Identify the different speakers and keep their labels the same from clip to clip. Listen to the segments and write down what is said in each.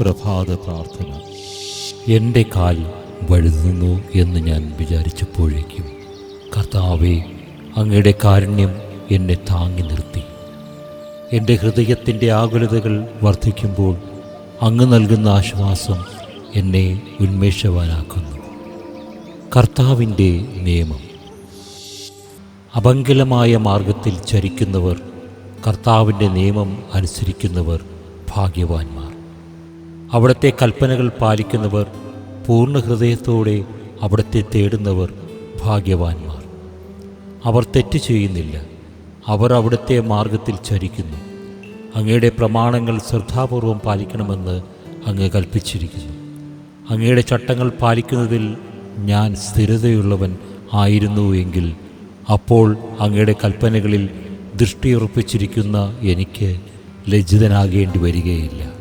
Speaker 1: പ്രഭാത പ്രാർത്ഥന. എന്റെ കാൽ വഴുതുന്നു എന്ന് ഞാൻ വിചാരിച്ചപ്പോഴേക്കും കർത്താവെ അങ്ങയുടെ കാരുണ്യം എന്നെ താങ്ങി നിർത്തി. എന്റെ ഹൃദയത്തിന്റെ ആകുലതകൾ വർദ്ധിക്കുമ്പോൾ അങ്ങ് നൽകുന്ന ആശ്വാസം എന്നെ ഉന്മേഷവാനാക്കുന്നു. കർത്താവിന്റെ നിയമം. അപങ്കലമായ മാർഗത്തിൽ ചരിക്കുന്നവർ കർത്താവിന്റെ നിയമം അനുസരിക്കുന്നവർ ഭാഗ്യവാന്മാർ. അവിടുത്തെ കൽപ്പനകൾ പാലിക്കുന്നവർ പൂർണ ഹൃദയത്തോടെ അവിടുത്തെ തേടുന്നവർ ഭാഗ്യവാന്മാർ. അവർ തെറ്റ് ചെയ്യുന്നില്ല. അവർ അവിടുത്തെ മാർഗത്തിൽ ചരിക്കുന്നു. അങ്ങയുടെ പ്രമാണങ്ങൾ ശ്രദ്ധാപൂർവം പാലിക്കണമെന്ന് അങ്ങ് കൽപ്പിച്ചിരിക്കുന്നു. അങ്ങയുടെ ചട്ടങ്ങൾ പാലിക്കുന്നതിൽ ഞാൻ സ്ഥിരതയുള്ളവൻ ആയിരുന്നു എങ്കിൽ അപ്പോൾ അങ്ങയുടെ കൽപ്പനകളിൽ ദൃഷ്ടിയുറപ്പിച്ചിരിക്കുന്ന എനിക്ക് ലജ്ജിതനാകേണ്ടി വരികയില്ല.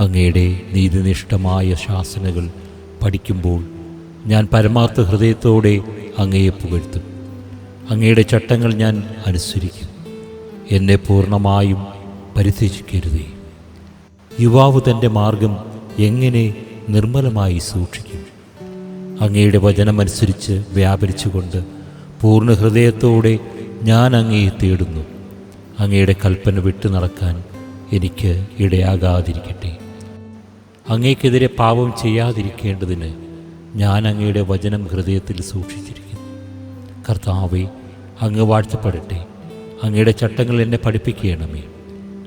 Speaker 1: അങ്ങയുടെ നീതിനിഷ്ഠമായ ശാസനകൾ പഠിക്കുമ്പോൾ ഞാൻ പരമാർത്ഥ ഹൃദയത്തോടെ അങ്ങയെ പുകഴ്ത്തും. അങ്ങയുടെ ചട്ടങ്ങൾ ഞാൻ അനുസരിക്കും. എന്നെ പൂർണമായും പരിത്യജിക്കരുതേ. യുവാവ് തന്റെ മാർഗം എങ്ങനെ നിർമ്മലമായി സൂക്ഷിക്കും? അങ്ങയുടെ വചനമനുസരിച്ച് വ്യാപരിച്ചുകൊണ്ട് പൂർണ ഹൃദയത്തോടെ ഞാൻ അങ്ങയെ തേടുന്നു. അങ്ങയുടെ കൽപ്പന വിട്ടു നടക്കാൻ എനിക്ക് ഇടയാകാതിരിക്കട്ടെ. അങ്ങേക്കെതിരെ പാപം ചെയ്യാതിരിക്കേണ്ടതിന് ഞാൻ അങ്ങയുടെ വചനം ഹൃദയത്തിൽ സൂക്ഷിച്ചിരിക്കുന്നു. കർത്താവെ അങ്ങ് വാഴ്ത്തപ്പെടട്ടെ. അങ്ങയുടെ ചട്ടങ്ങൾ എന്നെ പഠിപ്പിക്കണമേ.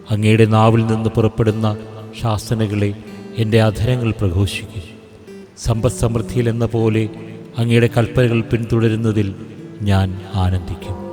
Speaker 1: അങ്ങയുടെ നാവിൽ നിന്ന് പുറപ്പെടുന്ന ശാസനകളെ എന്റെ അധരങ്ങൾ പ്രഘോഷിക്കും. സമ്പദ് സമൃദ്ധിയിൽ എന്ന പോലെ അങ്ങയുടെ കൽപ്പനകൾ പിന്തുടരുന്നതിൽ ഞാൻ ആനന്ദിക്കും.